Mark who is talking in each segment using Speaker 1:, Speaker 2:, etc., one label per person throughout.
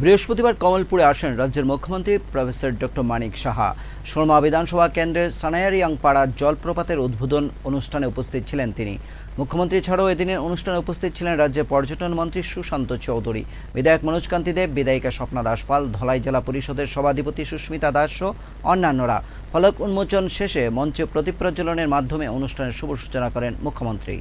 Speaker 1: বৃহস্পতিবার কমলপুরে আসেন রাজ্যের মুখ্যমন্ত্রী প্রফেসর ডক্টর মানিক সাহা। সুরমা বিধানসভা কেন্দ্রের সানায়ারিয়াংপাড়া জলপ্রপাতের উদ্বোধন অনুষ্ঠানে উপস্থিত ছিলেন তিনি। মুখ্যমন্ত্রী ছাড়াও এদিনের অনুষ্ঠানে উপস্থিত ছিলেন রাজ্যের পর্যটন মন্ত্রী সুশান্ত চৌধুরী। বিধায়ক মনোজ কান্তি দেব, বিধায়িকা স্বপ্না দাসপাল, ধলাই জেলা পরিষদের সভাধিপতি সুস্মিতা দাস সহ অন্যান্যরা। ফলক উন্মোচন শেষে মঞ্চে প্রদীপ প্রজ্বলনের মাধ্যমে অনুষ্ঠানের শুভ সূচনা করেন মুখ্যমন্ত্রী।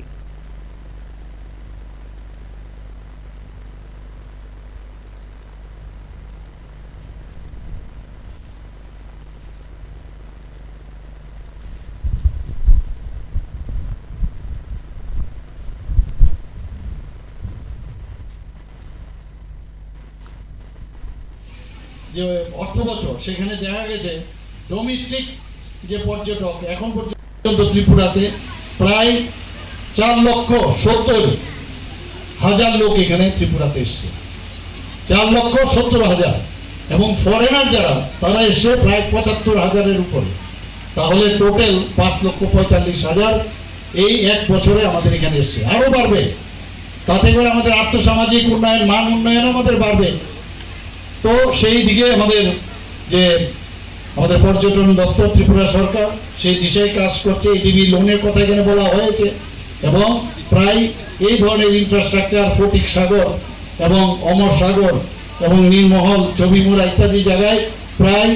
Speaker 2: যে অর্থ বছর সেখানে দেখা গেছে ডোমেস্টিক যে পর্যটক, এখন পর্যন্ত ত্রিপুরাতে প্রায় চার লক্ষ সত্তর হাজার লোক এখানে ত্রিপুরাতে এসছে। চার লক্ষ সত্তর হাজার। এবং ফরেনার যারা, তারা এসছে প্রায় পঁচাত্তর হাজারের উপরে। তাহলে টোটাল পাঁচ লক্ষ পঁয়তাল্লিশ হাজার এই এক বছরে আমাদের এখানে এসছে। আরও বাড়বে। তাতে করে আমাদের আর্থসামাজিক উন্নয়ন, মান উন্নয়ন আমাদের বাড়বে। তো সেই দিকে আমাদের যে আমাদের পর্যটন দপ্তর ত্রিপুরা সরকার, সেই দিশায় কাজ করছে। এডিবি লোনের কথা এখানে বলা হয়েছে এবং প্রায় এই ধরনের ইনফ্রাস্ট্রাকচার ফটিক সাগর এবং অমর সাগর এবং নীলমহল ছবিমুড়া ইত্যাদি জায়গায় প্রায়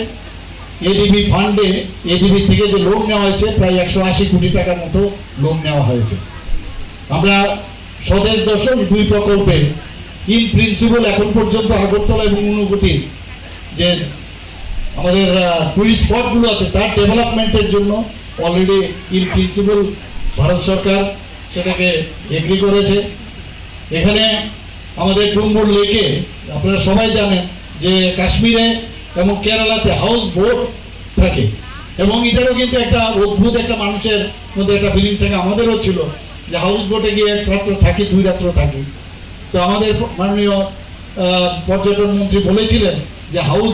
Speaker 2: এডিবি ফান্ডে এডিবি থেকে যে লোন নেওয়া হয়েছে, প্রায় একশো আশি কোটি টাকার মতো লোন নেওয়া হয়েছে। আমরা স্বদেশ দর্শন দুই প্রকল্পে ইন প্রিন্সিপাল এখন পর্যন্ত আগরতলা এবং ঊনকোটি যে আমাদের টুরিস্ট স্পটগুলো আছে, তার ডেভেলপমেন্টের জন্য অলরেডি ইন প্রিন্সিপাল ভারত সরকার সেটাকে এগ্রি করেছে। এখানে আমাদের ডুম্বুর লেকে, আপনারা সবাই জানেন যে কাশ্মীরে এবং কেরালাতে হাউস বোট থাকে। এবং এটারও কিন্তু একটা অদ্ভুত একটা মানুষের মধ্যে একটা ফিলিংস থাকে, আমাদেরও ছিল যে হাউস বোটে গিয়ে এক রাত্র থাকি, দুই রাত্র থাকি। তো আমাদের মাননীয় পর্যটন মন্ত্রী বলেছিলেন যে হাউস